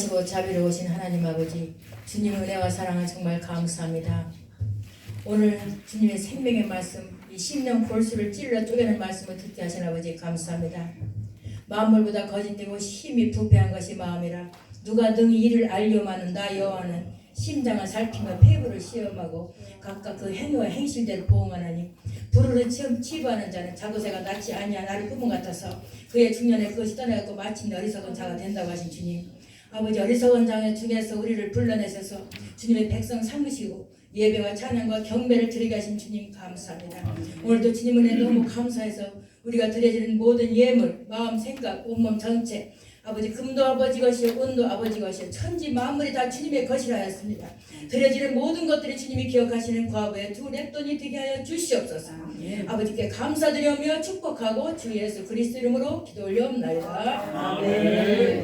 선하시고 자비로우신 하나님 아버지 주님 은혜와 사랑을 정말 감사합니다. 오늘 주님의 생명의 말씀 이 심령 골수를 찔러 쪼개는 말씀을 듣게 하신 아버지 감사합니다. 만물보다 거짓되고 힘이 부패한 것이 마음이라 누가 능히 이를 알려마는 나 여호와는 심장을 살피며 폐부를 시험하고 각각 그 행위와 행실대로 보응하나니 처음 치부하는 자는 자고새가 낫지 아니한 나를 꿈은 같아서 그의 중년에 그것이 떠나고 마침내 어리석은 자가 된다고 하신 주님 아버지 어리석은 자 중에서 우리를 불러내셔서 주님의 백성 삼으시고 예배와 찬양과 경배를 드리게 하신 주님 감사합니다 오늘도 주님 은혜 너무 감사해서 우리가 드려지는 모든 예물 마음 생각 온몸 전체 아버지 금도 아버지 것이요 은도 아버지 것이요 천지 만물이 다 주님의 것이라였습니다. 드려지는 모든 것들이 주님이 기억하시는 과거의 두 랩돈이 되게 하여 주시옵소서. 아버지께 감사드리며 축복하고 주 예수 그리스도 이름으로 기도 올려옵나이다. 아멘.